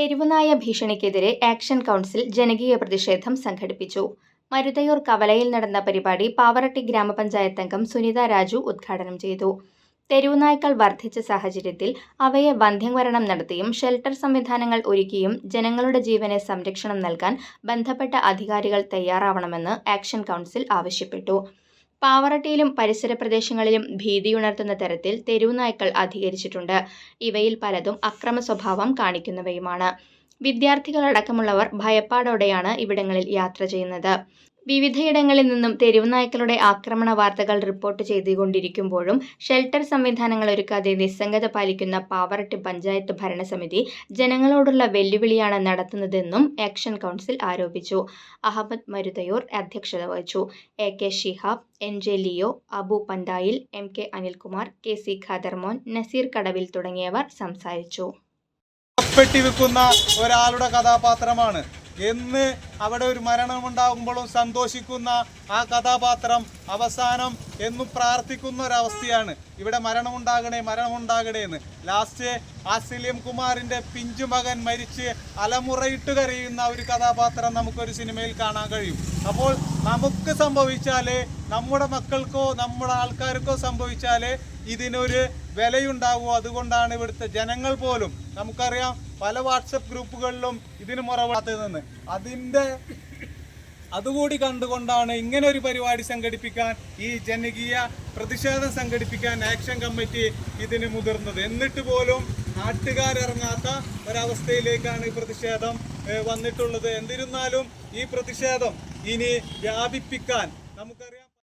തെരുവുനായ ഭീഷണിക്കെതിരെ action council ജനകീയ പ്രതിഷേധം സംഘടിപ്പിച്ചു. മരുതയൂർ കവലയിൽ നടന്ന പരിപാടി പാവറട്ടി ഗ്രാമപഞ്ചായത്ത് അംഗം സുനിത രാജു ഉദ്ഘാടനം ചെയ്തു. തെരുവുനായ്ക്കൾ വർദ്ധിച്ച സാഹചര്യത്തിൽ അവയെ വന്ധ്യംവരണം നടത്തിയും ഷെൽട്ടർ സംവിധാനങ്ങൾ ഒരുക്കിയും ജനങ്ങളുടെ ജീവനെ സംരക്ഷണം നൽകാൻ ബന്ധപ്പെട്ട അധികാരികൾ തയ്യാറാവണമെന്ന് ആക്ഷൻ കൗൺസിൽ ആവശ്യപ്പെട്ടു. പാവറട്ടിയിലും പരിസര പ്രദേശങ്ങളിലും ഭീതിയുണർത്തുന്ന തരത്തിൽ തെരുവുനായ്ക്കൾ അധികരിച്ചിട്ടുണ്ട്. ഇവയിൽ പലതും അക്രമ സ്വഭാവം കാണിക്കുന്നവയുമാണ്. വിദ്യാർത്ഥികളടക്കമുള്ളവർ ഭയപ്പാടോടെയാണ് ഇവിടങ്ങളിൽ യാത്ര ചെയ്യുന്നത്. വിവിധയിടങ്ങളിൽ നിന്നും തെരുവുനായ്ക്കളുടെ ആക്രമണ വാർത്തകൾ റിപ്പോർട്ട് ചെയ്തുകൊണ്ടിരിക്കുമ്പോഴും ഷെൽട്ടർ സംവിധാനങ്ങൾ ഒരുക്കാതെ നിസ്സംഗത പാലിക്കുന്ന പാവറട്ട് പഞ്ചായത്ത് ഭരണസമിതി ജനങ്ങളോടുള്ള വെല്ലുവിളിയാണ് നടത്തുന്നതെന്നും ആക്ഷൻ കൗൺസിൽ ആരോപിച്ചു. അഹമ്മദ് മരുതയൂർ അധ്യക്ഷത വഹിച്ചു. A K Shihab N J Leo Abu Panthayil M K Anilkumar K C Khadarmon Naseer Kadavil തുടങ്ങിയവർ സംസാരിച്ചു. ഒരാളുടെ കഥാപാത്രമാണ് എന്ന് അവിടെ ഒരു മരണമുണ്ടാകുമ്പോഴും സന്തോഷിക്കുന്ന ആ കഥാപാത്രം അവസാനം എന്നും പ്രാർത്ഥിക്കുന്ന ഒരവസ്ഥയാണ്. ഇവിടെ മരണമുണ്ടാകണേ മരണമുണ്ടാകണേ എന്ന്. ലാസ്റ്റ് ആ സലീം കുമാറിന്റെ പിഞ്ചു മകൻ മരിച്ച് അലമുറയിട്ട് കരയുന്ന ഒരു കഥാപാത്രം നമുക്കൊരു സിനിമയിൽ കാണാൻ കഴിയും. അപ്പോൾ നമുക്ക് സംഭവിച്ചാൽ നമ്മുടെ മക്കൾക്കോ നമ്മുടെ ആൾക്കാർക്കോ സംഭവിച്ചാൽ ഇതിനൊരു വിലയുണ്ടാകുമോ അതുകൊണ്ടാണ് ഇവിടുത്തെ ജനങ്ങൾ പോലും നമുക്കറിയാം പല വാട്സപ്പ് ഗ്രൂപ്പുകളിലും ഇതിന് മുറവാത്തത് നിന്ന്. അതിന്റെ അതുകൂടി കണ്ടുകൊണ്ടാണ് ഇങ്ങനെ ഒരു പരിപാടി സംഘടിപ്പിക്കാൻ ഈ ജനകീയ പ്രതിഷേധം സംഘടിപ്പിക്കാൻ ആക്ഷൻ കമ്മിറ്റി ഇതിന് മുതിർന്നത്. എന്നിട്ട് പോലും നാട്ടുകാരിറങ്ങാത്ത ഒരവസ്ഥയിലേക്കാണ് ഈ പ്രതിഷേധം വന്നിട്ടുള്ളത്. എന്നിരുന്നാലും ഈ പ്രതിഷേധം ഇനി വ്യാപിപ്പിക്കാൻ നമുക്കറിയാം